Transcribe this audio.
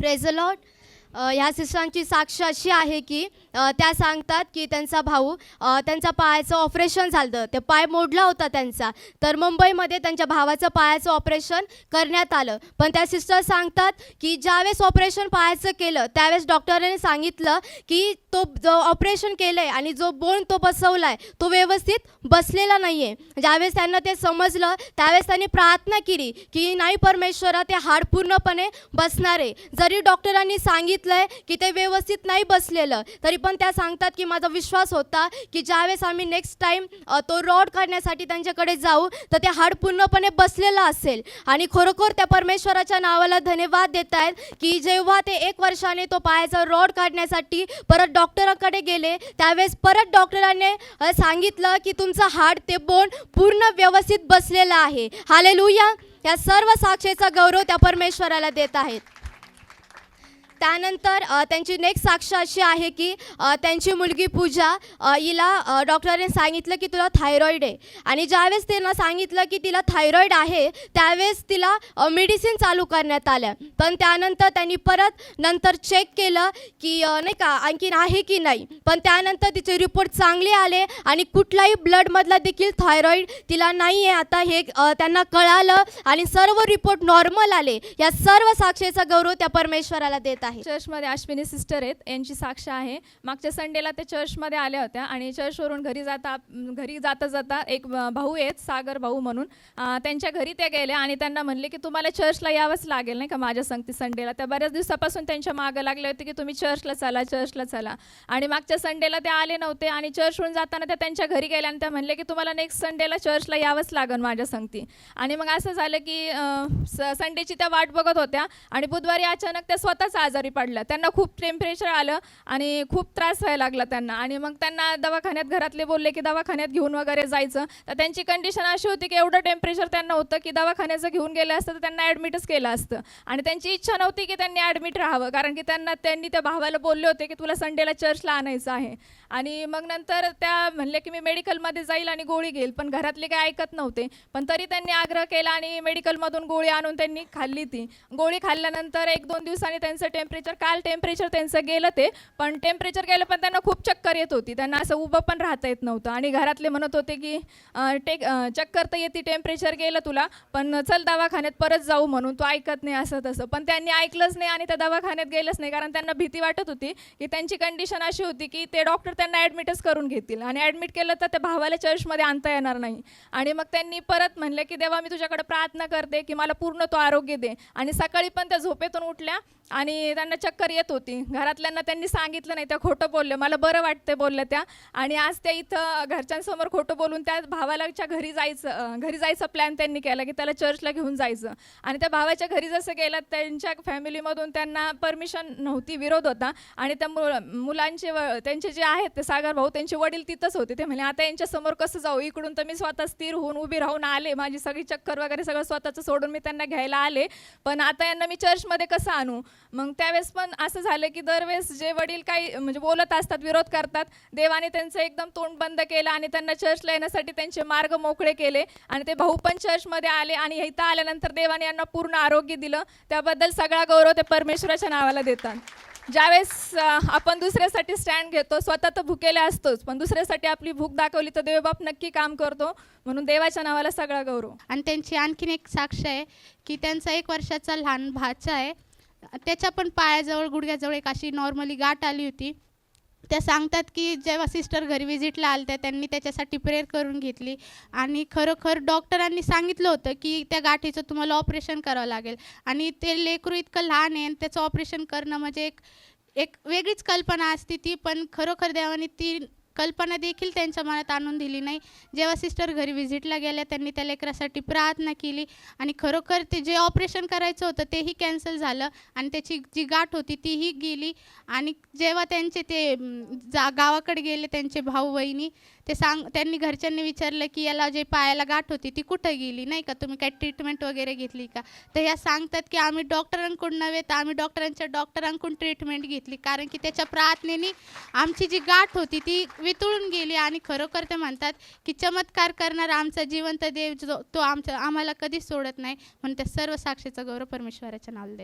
Praise the Lord. ह्या सिस्टरांची साक्ष अशी आहे की त्या सांगतात की त्यांचा भाऊ त्यांचा पायाचं ऑपरेशन झालं. ते पाय मोडला होता त्यांचा. तर मुंबईमध्ये त्यांच्या भावाचं पायाचं ऑपरेशन करण्यात आलं. पण त्या सिस्टर सांगतात की ज्यावेळेस ऑपरेशन पायाचं केलं त्यावेळेस डॉक्टरांनी सांगितलं की तो जो ऑपरेशन केलं आहे आणि जो बोन तो बसवला आहे तो व्यवस्थित बसलेला नाही आहे ज्यावेळेस त्यांना ते समजलं त्यावेळेस त्यांनी प्रार्थना केली की नाही परमेश्वरा ते हाड पूर्णपणे बसणार. आहे जरी डॉक्टरांनी सांगितलं बघितलंय की ते व्यवस्थित नाही बसलेलं. तरी पण त्या सांगतात की माझा विश्वास होता की ज्यावेळेस आम्ही नेक्स्ट टाईम तो रॉड काढण्यासाठी त्यांच्याकडे जाऊ तर ते हाड पूर्णपणे बसलेलं असेल. आणि खरोखर त्या परमेश्वराच्या नावाला धन्यवाद देत आहेत की जेव्हा ते एक वर्षाने तो पायाचा रॉड काढण्यासाठी परत डॉक्टरांकडे गेले त्यावेळेस परत डॉक्टरांनी सांगितलं की तुमचं हाड ते बोन पूर्ण व्यवस्थित बसलेलं आहे. हालेलुया या सर्व साक्षेचा गौरव त्या परमेश्वराला देत आहेत. त्यानंतर त्यांची नेक्स्ट साक्ष अशी आहे की त्यांची मुलगी पूजा हिला डॉक्टरांनी सांगितलं की तुला थायरॉईड आहे. आणि ज्यावेळेस त्यांना सांगितलं की तिला थायरॉईड आहे त्यावेळेस तिला मेडिसिन चालू करण्यात आल्या पण त्यानंतर त्यांनी परत नंतर चेक केलं की नाही का आणखीन आहे की नाही. पण त्यानंतर तिचे रिपोर्ट चांगले आले आणि कुठलाही ब्लडमधला देखील थायरॉईड तिला नाही आहे आता हे त्यांना कळालं आणि सर्व रिपोर्ट नॉर्मल आले. या सर्व साक्षीचा गौरव त्या परमेश्वराला देत आहे चर्चमध्ये अश्विनी सिस्टर आहेत यांची साक्ष आहे. मागच्या संडेला ते चर्चमध्ये आल्या होत्या आणि चर्चवरून घरी जाता घरी जाता जाता एक भाऊ आहेत सागर भाऊ म्हणून. त्यांच्या घरी त्या गेल्या आणि त्यांना म्हणले की तुम्हाला चर्चला यावंच लागेल नाही का माझ्या संगती संडेला त्या बऱ्याच दिवसापासून त्यांच्या मागं लागले होते की तुम्ही चर्चला चला चर्चला चला. आणि मागच्या संडेला ते आले नव्हते आणि चर्चवरून जाताना त्या त्यांच्या घरी गेल्या आणि त्या म्हणले की तुम्हाला नेक्स्ट संडेला चर्चला यावंच लागेल माझ्या संगती. आणि मग असं झालं की स- संडेची त्या वाट बघत होत्या आणि बुधवारी अचानक त्या स्वतःच आजार पडल्या त्यांना खूप टेम्परेचर आलं आणि खूप त्रास व्हायला लागला त्यांना. आणि मग त्यांना दवाखान्यात घरातले बोलले की दवाखान्यात घेऊन वगैरे जायचं. तर त्यांची कंडिशन अशी होती की एवढं टेम्परेचर त्यांना होतं की दवाखान्याचं घेऊन गेलं असतं तर त्यांना ॲडमिटच केलं असतं. आणि त्यांची इच्छा नव्हती की त्यांनी ॲडमिट राहावं. कारण की त्यांना त्यांनी त्या भावाला बोलले होते की तुला संडेला चर्चला आणायचं आहे. आणि मग नंतर त्या म्हणले की मी मेडिकलमध्ये जाईल आणि गोळी घेईल. पण घरातले काही ऐकत नव्हते. पण तरी त्यांनी आग्रह केला आणि मेडिकलमधून गोळी आणून त्यांनी खाल्ली ती. गोळी खाल्ल्यानंतर एक दोन दिवसांनी त्यांचं टेम्परेचर काल टेम्परेचर त्यांचं गेलं ते पण टेम्परेचर गेलं पण त्यांना खूप चक्कर येत होती. त्यांना असं उभं पण राहता येत नव्हतं. आणि घरातले म्हणत होते की टेक चक्कर तर येते टेम्परेचर गेलं तुला पण चल दवाखान्यात परत जाऊ म्हणून तो ऐकत नाही असं तसं. पण त्यांनी ऐकलंच नाही आणि त्या दवाखान्यात गेलंच नाही कारण त्यांना भीती वाटत होती की त्यांची कंडिशन अशी होती की ते डॉक्टर त्यांना ॲडमिटच करून घेतील. आणि ॲडमिट केलं तर त्या भावाला चर्चमध्ये आणता येणार नाही. आणि मग त्यांनी परत म्हणलं की देवा मी तुझ्याकडे प्रार्थना करते की मला पूर्ण तो आरोग्य दे. आणि सकाळी पण त्या झोपेतून उठल्या आणि त्यांना चक्कर येत होती. घरातल्यांना त्यांनी सांगितलं नाही त्या खोटं बोलले मला बरं वाटते बोलल्या त्या. आणि आज त्या इथं घरच्यांसमोर खोटं बोलून त्या भावालाच्या घरी जायचं घरी जायचा प्लॅन त्यांनी केला की त्याला चर्चला घेऊन जायचं. आणि त्या भावाच्या घरी जसं गेलं त्यांच्या फॅमिलीमधून त्यांना परमिशन नव्हती विरोध होता. आणि त्या मु मुलांचे व त्यांचे जे आहेत ते सागर भाऊ त्यांचे वडील तिथंच होते. ते म्हणजे आता यांच्यासमोर कसं जाऊ? इकडून तर मी स्वतः स्थिर होऊन उभी राहून आले. माझी सगळी चक्कर वगैरे सगळं स्वतःचं सोडून मी त्यांना घ्यायला आले. पण आता यांना मी चर्चमध्ये कसं आणू? मग त्यावेळेस पण असं झालं की दरवेळेस जे वडील काही म्हणजे बोलत असतात विरोध करतात देवाने त्यांचं एकदम तोंड बंद केलं आणि त्यांना चर्चला येण्यासाठी त्यांचे मार्ग मोकळे केले आणि ते भाऊ पण चर्चमध्ये आले आणि इथं आल्यानंतर देवाने यांना पूर्ण आरोग्य दिलं. त्याबद्दल सगळा गौरव ते परमेश्वराच्या नावाला देतात. ज्यावेळेस आपण दुसऱ्यासाठी स्टँड घेतो स्वतः तर भुकेले असतोच पण दुसऱ्यासाठी आपली भूक दाखवली तर देवबाप नक्की काम करतो. म्हणून देवाच्या नावाला सगळा गौरव. आणि त्यांची आणखीन एक साक्ष आहे की त्यांचा एक वर्षाचा लहान भाचा आहे. त्याच्या पण पायाजवळ गुडघ्याजवळ एक अशी नॉर्मली गाठ आली होती. त्या सांगतात की जेव्हा सिस्टर घरी विजिटला आल्या त्यांनी त्याच्यासाठी प्रेयर करून घेतली. आणि खरोखर डॉक्टरांनी सांगितलं होतं की त्या गाठीचं तुम्हाला ऑपरेशन करावं लागेल. आणि ते लेकरू इतकं लहान आहे आणि त्याचं ऑपरेशन करणं म्हणजे एक एक वेगळीच कल्पना असते ती पण खरोखर देवाने ती कल्पना देखील त्यांच्या मनात आणून दिली नाही. जेव्हा सिस्टर घरी व्हिजिटला गेल्या त्यांनी त्या लेकरासाठी प्रार्थना केली आणि खरोखर ते जे ऑपरेशन करायचं होतं तेही कॅन्सल झालं आणि त्याची जी गाठ होती तीही गेली आणि जेव्हा त्यांचे ते जा गावाकडे गेले त्यांचे भाऊ बहिणी ते सांग त्यांनी घरच्यांनी विचारलं की याला जे पायाला गाठ होती ती कुठं गेली? नाही का? तुम्ही काय ट्रीटमेंट वगैरे घेतली का? तर ह्या सांगतात की आम्ही डॉक्टरांकडून नव्हे तर आम्ही डॉक्टरांच्या डॉक्टरांकडून ट्रीटमेंट घेतली. कारण की त्याच्या प्रार्थनेने आमची जी गाठ होती ती वितळून गेली आणि खरोखर ते म्हणतात की चमत्कार करणारा आमचा जिवंत देव जो तो आमचा आम्हाला कधीच सोडत नाही. म्हणून त्या सर्व साक्षीचा गौरव परमेश्वराच्या नावाला